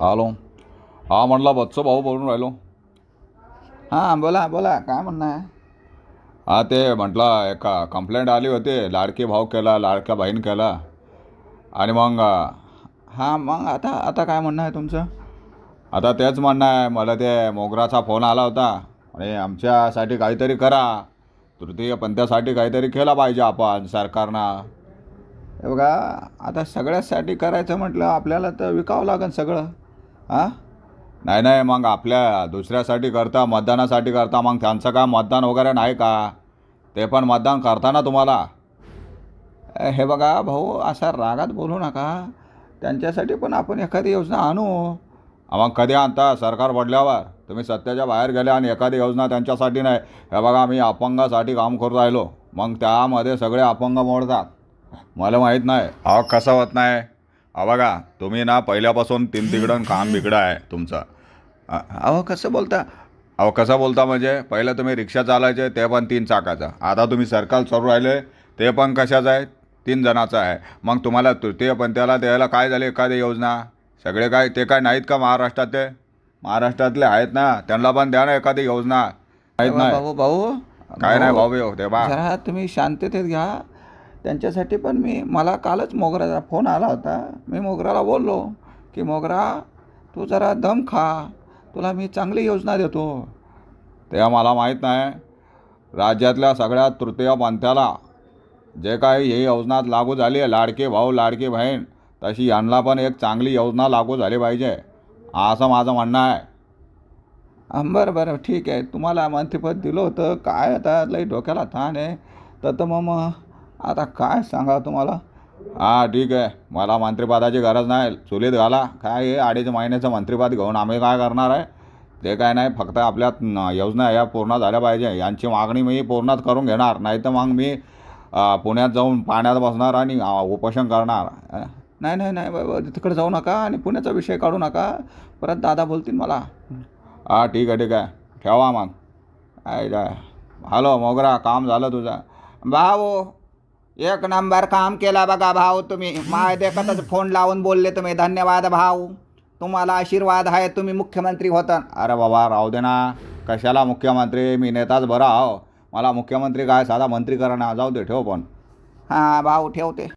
Hello हा म्हटलं बच्चो भाऊ बोलून राहिलो. हां बोला बोला काय म्हणणं आहे? हा ते म्हटलं एका कंप्लेंट आली होती लाडकी भाऊ केला लाडक्या बहीण केला. आणि मग हां मग आता आता काय म्हणणं आहे तुमचं? आता तेच म्हणणं आहे मला ते मोगराचा फोन आला होता. आणि आमच्यासाठी काहीतरी करा. तृतीय पंथासाठी काहीतरी केलं पाहिजे आपण सरकारनं. हे बघा आता सगळ्यासाठी करायचं म्हटलं आपल्याला तर विकावं लागेल सगळं. हां? नाही नाही मग आपल्या दुसऱ्यासाठी करता मतदानासाठी करता मग त्यांचं काय मतदान वगैरे नाही का? ते पण मतदान करता ना तुम्हाला? हे बघा भाऊ असा रागात बोलू नका. त्यांच्यासाठी पण आपण एखादी योजना आणू. मग कधी आणता? सरकार पडल्यावर. तुम्ही सत्याच्या बाहेर गेले आणि एखादी योजना त्यांच्यासाठी नाही. हे बघा मी अपंगासाठी काम करू राहिलो. मग त्यामध्ये सगळे अपंग मोडतात. मला माहीत नाही. अहो कसं होत नाही? बघा तुम्ही ना पहिल्यापासून तीन तिकडं काम बिघडं आहे तुमचं. अहो कसं बोलता? अहो कसं बोलता म्हणजे पहिलं तुम्ही रिक्षा चालायचे ते पण तीन चाकाचं. आता तुम्ही सरकार चालू राहिले ते पण कशाचं आहे? तीन जणाचं आहे. मग तुम्हाला तृतीय पंथाला द्यायला काय झाले एखादी योजना? सगळे काय ते काय नाहीत का महाराष्ट्रात ते? महाराष्ट्रातले आहेत ना त्यांना पण द्या ना एखादी योजना. माहीत नाही. भाऊ भाऊ. काय नाही भाऊ ते बा तुम्ही शांततेत घ्या. त्यांच्यासाठी पण मी मला कालच मोगराचा फोन आला होता. मी मोगराला बोललो की मोगरा तू जरा दम खा. तुला मी चांगली योजना देतो. तेव्हा मला माहीत नाही राज्यातल्या सगळ्या तृतीय पंथ्याला जे काही ही योजना लागू झाली आहे लाडके भाऊ लाडकी बहीण तशी यांना पण एक चांगली योजना लागू झाली पाहिजे असं माझं म्हणणं आहे. बरं बरं ठीक आहे. तुम्हाला मंत्रिपद दिलं होतं. काय आता लई डोक्याला ताण आहे. तर तर मग आता काय सांगा तुम्हाला? हां ठीक आहे. मला मंत्रिपदाची गरज नाही. चुलीत घाला. काय हे अडीच महिन्याचं मंत्रिपद घेऊन आम्ही काय करणार आहे? ते काय नाही. फक्त आपल्या योजना या पूर्ण झाल्या पाहिजे. यांची मागणी मी पूर्णच करून घेणार. नाही तर मग मी पुण्यात जाऊन पाण्यात बसणार आणि उपोषण करणार. नाही नाही नाही. बाबा तिकडे जाऊ नका आणि पुण्याचा विषय काढू नका. परत दादा बोलतील मला. हा ठीक आहे ठीक आहे. ठेवा मग. काय काय हॅलो मोगरा काम झालं तुझं. भाऊ एक नंबर काम केला बघा भाऊ तुम्ही. माय देखतच फोन लावून बोलले तुम्ही. धन्यवाद भाऊ. तुम्हाला आशीर्वाद आहे तुम्ही मुख्यमंत्री होता. अरे बाबा राहू दे ना. कशाला मुख्यमंत्री? मी नेताच बरा आहो. मला मुख्यमंत्री काय साधा मंत्री करा ना. जाऊ दे ठेव पण. हां भाऊ ठेवते.